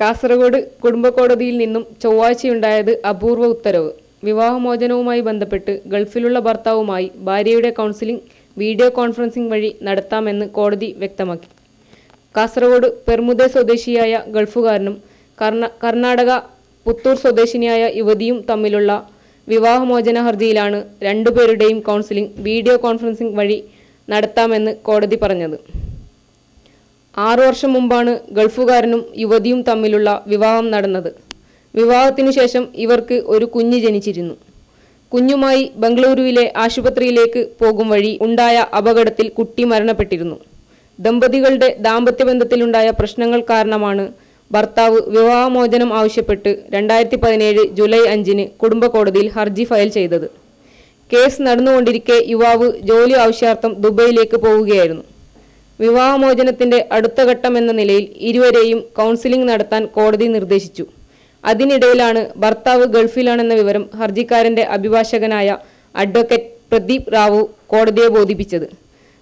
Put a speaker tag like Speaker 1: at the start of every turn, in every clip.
Speaker 1: കാസർഗോഡ് കുടുംബക്കോടതിയിൽ നിന്നും ചൊവ്വാഴ്ചയുണ്ടായത് അപൂർവ ഉത്തരവ്. വിവാഹമോചനവുമായി ബന്ധപ്പെട്ട് ഗൾഫിലുള്ള ഭർത്താവുമായി ഭാര്യയുടെ കൗൺസിലിംഗ് വീഡിയോ കോൺഫറൻസിംഗ് വഴി നടത്താമെന്ന് കോടതി വ്യക്തമാക്കി. കാസർഗോഡ് പെർമുദ സ്വദേശിയായ ഗൾഫുകാരനും കർണ കർണാടക പുത്തൂർ സ്വദേശിനിയായ യുവതിയും തമ്മിലുള്ള വിവാഹമോചന ഹർജിയിലാണ് രണ്ടുപേരുടെയും കൗൺസിലിംഗ് വീഡിയോ കോൺഫറൻസിംഗ് വഴി നടത്താമെന്ന് കോടതി പറഞ്ഞത്. ആറു വർഷം മുമ്പാണ് ഗൾഫുകാരനും യുവതിയും തമ്മിലുള്ള വിവാഹം നടന്നത്. വിവാഹത്തിനു ശേഷം ഇവർക്ക് ഒരു കുഞ്ഞ് ജനിച്ചിരുന്നു. കുഞ്ഞുമായി ബംഗളൂരുവിലെ ആശുപത്രിയിലേക്ക് പോകും വഴി ഉണ്ടായ അപകടത്തിൽ കുട്ടി മരണപ്പെട്ടിരുന്നു. ദമ്പതികളുടെ ദാമ്പത്യ ബന്ധത്തിലുണ്ടായ പ്രശ്നങ്ങൾ കാരണമാണ് ഭർത്താവ് വിവാഹമോചനം ആവശ്യപ്പെട്ട് രണ്ടായിരത്തി പതിനേഴ് ജൂലൈ അഞ്ചിന് കുടുംബ കോടതിയിൽ ഹർജി ഫയൽ ചെയ്തത്. കേസ് നടന്നുകൊണ്ടിരിക്കെ യുവാവ് ജോലി ആവശ്യാർത്ഥം ദുബൈയിലേക്ക് പോവുകയായിരുന്നു. വിവാഹമോചനത്തിന്റെ അടുത്ത ഘട്ടം എന്ന നിലയിൽ ഇരുവരെയും കൗൺസിലിംഗ് നടത്താൻ കോടതി നിർദ്ദേശിച്ചു. അതിനിടയിലാണ് ഭർത്താവ് ഗൾഫിലാണെന്ന വിവരം ഹർജിക്കാരന്റെ അഭിഭാഷകനായ അഡ്വക്കേറ്റ് പ്രദീപ് റാവു കോടതിയെ ബോധിപ്പിച്ചത്.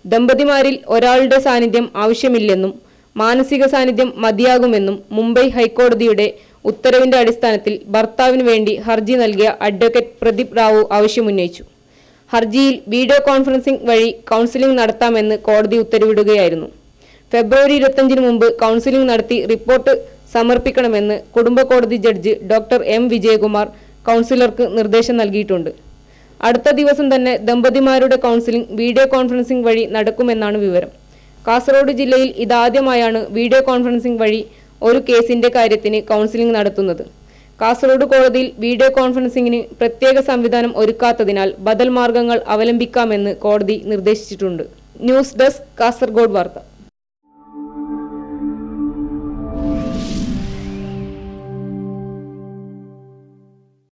Speaker 1: ദമ്പതിമാരിൽ ഒരാളുടെ സാന്നിധ്യം ആവശ്യമില്ലെന്നും മാനസിക സാന്നിധ്യം മതിയാകുമെന്നും മുംബൈ ഹൈക്കോടതിയുടെ ഉത്തരവിന്റെ അടിസ്ഥാനത്തിൽ ഭർത്താവിന് വേണ്ടി ഹർജി നൽകിയ അഡ്വക്കേറ്റ് പ്രദീപ് റാവു ആവശ്യമുന്നയിച്ചു. ഹർജിയിൽ വീഡിയോ കോൺഫറൻസിംഗ് വഴി കൗൺസിലിംഗ് നടത്താമെന്ന് കോടതി ഉത്തരവിടുകയായിരുന്നു. ഫെബ്രുവരി ഇരുപത്തഞ്ചിന് മുമ്പ് കൗൺസിലിംഗ് നടത്തി റിപ്പോർട്ട് സമർപ്പിക്കണമെന്ന് കുടുംബ കോടതി ജഡ്ജ് ഡോക്ടർ എം വിജയകുമാർ കൗൺസിലർക്ക് നിർദ്ദേശം നൽകിയിട്ടുണ്ട്. അടുത്ത ദിവസം തന്നെ ദമ്പതിമാരുടെ കൗൺസിലിംഗ് വീഡിയോ കോൺഫറൻസിംഗ് വഴി നടക്കുമെന്നാണ് വിവരം. കാസർഗോഡ് ജില്ലയിൽ ഇതാദ്യമായാണ് വീഡിയോ കോൺഫറൻസിംഗ് വഴി ഒരു കേസിന്റെ കാര്യത്തിന് കൗൺസിലിംഗ് നടത്തുന്നത്. കാസർഗോഡ് കോടതിയിൽ വീഡിയോ കോൺഫറൻസിംഗിന് പ്രത്യേക സംവിധാനം ഒരുക്കാത്തതിനാൽ ബദൽ മാർഗങ്ങൾ അവലംബിക്കാമെന്ന് കോടതി നിർദ്ദേശിച്ചിട്ടുണ്ട്. ന്യൂസ് ഡെസ്ക് കാസർഗോഡ് വാർത്ത.